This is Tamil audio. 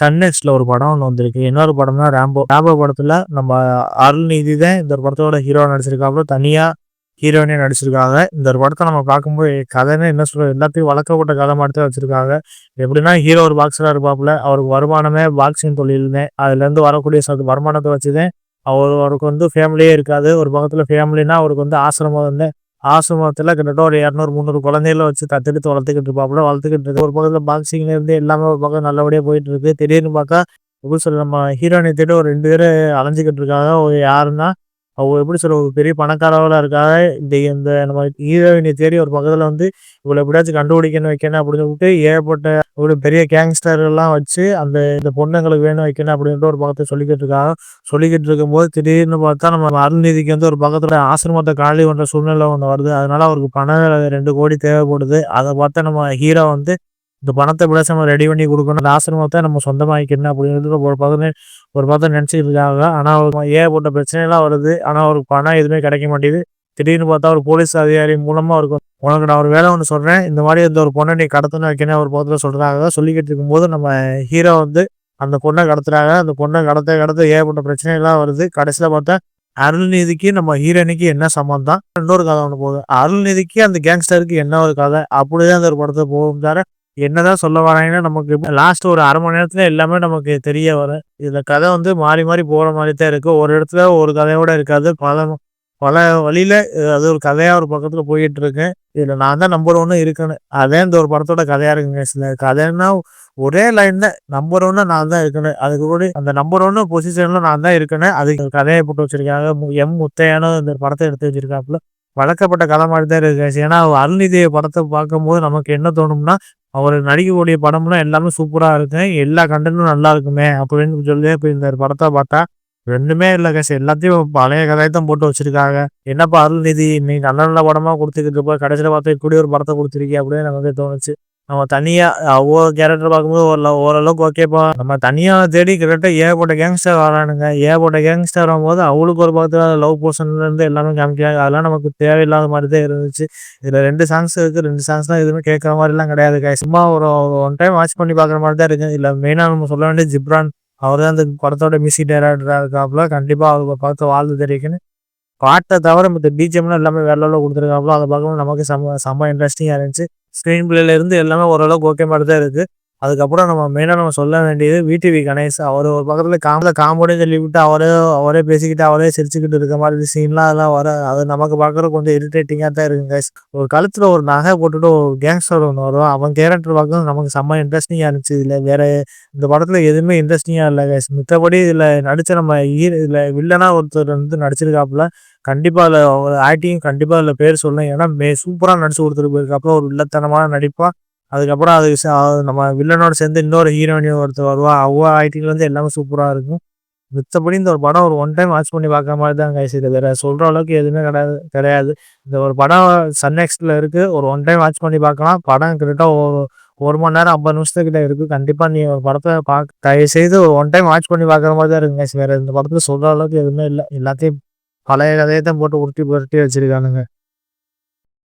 சன்நெக்ஸ்ட்ல ஒரு படம் ஒன்று வந்திருக்கு. இன்னொரு படம்னா ரேம்போ ரேம்போ படத்துல நம்ம அருள்நிதி தான் இந்த ஒரு படத்தோட ஹீரோ நடிச்சிருக்காப்புல தனியா ஹீரோயினே நடிச்சிருக்காங்க. இந்த ஒரு படத்தை நம்ம பார்க்கும்போது கதைன்னு என்ன சொல்ற எல்லாத்தையும் வளர்க்கப்பட்ட கதை மாதிரி தான் வச்சிருக்காங்க. எப்படின்னா ஹீரோ ஒரு பாக்ஸராக இருப்பாப்புல. அவருக்கு வருமானமே பாக்ஸிங் தொழில்னே. அதுலேருந்து வரக்கூடிய சத்து வருமானத்தை வச்சுதான் அவர் அவருக்கு வந்து ஃபேமிலியே இருக்காது. ஒரு பக்கத்தில் ஃபேமிலினா அவருக்கு வந்து ஆசிரமம் வந்து ஆசிரமத்தில் கிட்டத்தட்ட ஒரு இரநூறு முந்நூறு குழந்தைகள வச்சு தத்தெடுத்து வளர்த்துக்கிட்டு இருப்பாப்புல. வளர்த்துக்கிட்டு இருக்கு ஒரு பக்கத்தில் பாக்ஸிங்ல இருந்து எல்லாமே ஒரு பக்கம் நல்லபடியாக போயிட்டு இருக்கு. திடீர்னு பார்த்தா எப்படி சொல்ல நம்ம ஹீரோயினை தேடி ஒரு ரெண்டு பேரும் அலைஞ்சிக்கிட்டு இருக்காங்க. ஒரு யாருன்னா அவங்க எப்படி சொல்ல ஒரு பெரிய பணக்காரவளாக இருக்காங்க. இந்த இந்த நம்ம ஹீரோயினை தேடி ஒரு பக்கத்தில் வந்து இவ்வளோ எப்படியாச்சும் கண்டுபிடிக்கணும் வைக்கணும் அப்படின்னு சொல்லிட்டு ஏகப்பட்ட ஒரு பெரிய கேங்ஸ்டர்கள்லாம் வச்சு அந்த இந்த பொண்ணுங்களுக்கு வேணும் வைக்கணும் அப்படின்ட்டு ஒரு பக்கத்தை சொல்லிக்கிட்டு இருக்காங்க. சொல்லிக்கிட்டு இருக்கும்போது திடீர்னு பார்த்தா நம்ம அருள்நிதிக்கு வந்து ஒரு பக்கத்தில் ஆசிரமத்தை காலி பண்ணுற சூழ்நிலை ஒன்று வருது. அதனால அவருக்கு பணம் ரெண்டு கோடி தேவைப்படுது. அதை பார்த்தா நம்ம ஹீரோ வந்து இந்த பணத்தை விட நம்ம ரெடி பண்ணி கொடுக்கணும். அந்த ஆசிரமத்தை நம்ம சொந்தமாக்கிக்கணும் அப்படிங்கிறது ஒரு பக்கம் ஒரு பக்கம் நினச்சிட்டு இருக்காங்க. ஆனால் அவருக்கு போட்ட பிரச்சனைலாம் வருது. ஆனால் அவருக்கு பணம் எதுவுமே கிடைக்க மாட்டேங்குது. திடீர்னு பார்த்தா ஒரு போலீஸ் அதிகாரி மூலமாக இருக்கும் உனக்கு நான் ஒரு வேலை ஒன்று சொல்கிறேன் இந்த மாதிரி இந்த ஒரு பொண்ணை நீ கடத்தணும் வைக்கணும் ஒரு பக்கத்தில் சொல்கிறாங்க சொல்லிக்கிட்டு இருக்கும்போது நம்ம ஹீரோ வந்து அந்த பொண்ணை கடத்துறாங்க. அந்த பொண்ணை கடத்த கடத்த ஏகப்பட்ட பிரச்சனைலாம் வருது. கடைசியில் பார்த்தா அருள்நிதிக்கு நம்ம ஹீரோனிக்கு என்ன சம்பந்தம்? இன்னொரு கதை ஒன்று போகுது. அருள்நிதிக்கு அந்த கேங்ஸ்டருக்கு என்ன ஒரு கதை? அப்படிதான் அந்த ஒரு படத்தை போகும் தர என்னதான் சொல்ல வராங்கன்னா நமக்கு லாஸ்ட் ஒரு அரை மணி நேரத்துல எல்லாமே நமக்கு தெரிய வரும் இதுல கதை வந்து மாறி மாறி போற மாதிரி தான் இருக்கு. ஒரு இடத்துல ஒரு கதையோட இருக்காது. பல பல வழியில அது ஒரு கதையா ஒரு பக்கத்துல போயிட்டு இருக்கேன் இதுல நான் தான் நம்பர் ஒன்னு இருக்குன்னு. அதே இந்த ஒரு படத்தோட கதையா இருக்குங்க சில கதைன்னா ஒரே லைன் தான். நம்பர் ஒன்னு நான் தான் இருக்கணும் அதுக்கு கூட அந்த நம்பர் ஒன்னு பொசிஷன்ல நான் தான் இருக்கணும் அதுக்கு கதையை போட்டு வச்சிருக்காங்க. எம் முத்தையான இந்த படத்தை எடுத்து வச்சிருக்காப்புல. வழக்கப்பட்ட கதை மாதிரி தான் இருக்கு ஏன்னா அருள்நிதியை படத்தை பார்க்கும்போது நமக்கு என்ன தோணும்னா அவர் நடிக்கக்கூடிய படம்லாம் எல்லாமே சூப்பராக இருக்கும் எல்லா கண்டென்ட்டும் நல்லா இருக்குமே அப்படின்னு சொல்லி இப்போ இந்த படத்தை பார்த்தா ரெண்டுமே இல்லை கேஸ் எல்லாத்தையும் பழைய கதையை தான் போட்டு வச்சிருக்காங்க. என்னப்பா அருள்நிதி நீ நல்ல நல்ல படமாக கொடுத்துக்கிட்டு இருப்ப. கடைசியில் பார்த்தா இப்படி ஒரு படத்தை கொடுத்துருக்கீங்க அப்படின்னு எனக்கு வந்து தோணுச்சு. நம்ம தனியா ஒவ்வொரு கேரக்டர் பார்க்கும்போது ஒரு ஓரளவுக்கு ஓகேப்பா நம்ம தனியா தேடி கிட்டத்தட்ட ஏகப்பட்ட கேங்ஸ்டர் வரானுங்க. ஏகப்பட்ட கேங்ஸ்டர் வரும்போது அவளுக்கு ஒரு பக்கத்துல லவ் போர்ஷன்ல இருந்து எல்லாமே காமிக்கிறாங்க. அதெல்லாம் நமக்கு தேவையில்லாத மாதிரி தான் இருந்துச்சு. இதுல ரெண்டு சாங்ஸ் இருக்கு. ரெண்டு சாங்ஸ் தான் எதுவுமே கேட்கற மாதிரி எல்லாம் கிடையாது சும்மா ஒரு ஒன் டைம் வாட்ச் பண்ணி பாக்குற மாதிரி தான் இருக்கு. இல்ல மெயினா நம்ம சொல்ல வேண்டிய ஜிப்ரான். அவர் தான் அந்த படத்தோட மியூசிக் டைரக்டரா இருக்காப்புல. கண்டிப்பா அவருக்கு பார்த்து வாழ்ந்து தெரிவிக்கணும். பாட்டை தவிர மற்ற பிஜிஎம்லாம் எல்லாமே வேற லெவலில் அதை பார்க்கும்போது நமக்கு செம்ம செம்ம இன்ட்ரெஸ்டிங்காக இருந்துச்சு. ஸ்க்ரீன் பிளேலேருந்து எல்லாமே ஓரளவுக்கு ஓகே மாதிரி தான் இருக்குது அதுக்கப்புறம் நம்ம மெயினாக நம்ம சொல்ல வேண்டியது விடிவி கணேஷ். அவர் ஒரு பக்கத்தில் காமில் காமெடின்னு சொல்லிவிட்டு அவரே அவரே பேசிக்கிட்டு அவரே சிரிச்சுக்கிட்டு இருக்க மாதிரி சீன்லாம் அதெல்லாம் வர அது நமக்கு பார்க்குறது கொஞ்சம் இரிட்டேட்டிங்காக தான் இருக்குங்க ஒரு கழுத்தில் ஒரு நகை போட்டுட்டு ஒரு கேங்ஸ்டர் ஒன்று வரும் அவன் கேரக்டர் பார்க்கறது நமக்கு செம்ம இன்ட்ரெஸ்டிங்காக இருந்துச்சு. இதில் வேற இந்த படத்தில் எதுவுமே இன்ட்ரெஸ்டிங்காக இல்லை கைஸ் மித்தபடி இதில் நடித்த நம்ம ஈர் இதில் வில்லனாக ஒருத்தர் வந்து நடிச்சிருக்காப்புல. கண்டிப்பாக அதில் ஆக்டிங் கண்டிப்பாக அதில் பேர் சொல்லணும். ஏன்னா மே சூப்பராக நடிச்சு கொடுத்துட்டு போயிருக்காப்புல. ஒரு வில்லத்தனமான நடிப்பாக அதுக்கப்புறம் அது நம்ம வில்லனோட சேர்ந்து இன்னொரு ஹீரோயின் ஒருத்தர் வருவா. அவ்வளோ ஆக்டிங்ல வந்து எல்லாமே சூப்பராக இருக்கும். மித்தபடி இந்த ஒரு படம் ஒரு ஒன் டைம் வாட்ச் பண்ணி பார்க்குற மாதிரி தான் கைஸ் இது. வேற சொல்கிற அளவுக்கு எதுவுமே கிடையாது கிடையாது. இந்த ஒரு படம் சன் இருக்குது ஒரு ஒன் டைம் வாட்ச் பண்ணி பார்க்கலாம். படம் கிட்டத்தட்ட ஒரு மணி நேரம் ஐம்பது நிமிஷத்துக்கிட்ட இருக்குது கண்டிப்பாக நீ ஒரு படத்தை பார்க்க தயவு செய்து ஒரு ஒன் டைம் வாட்ச் பண்ணி பார்க்குற மாதிரி தான் இருக்குங்க வேறு இந்த படத்தில் சொல்கிற அளவுக்கு எதுவுமே இல்லை. எல்லாத்தையும் பழைய கதையை தான் போட்டு உருட்டி புரட்டி வச்சுருக்கானுங்க.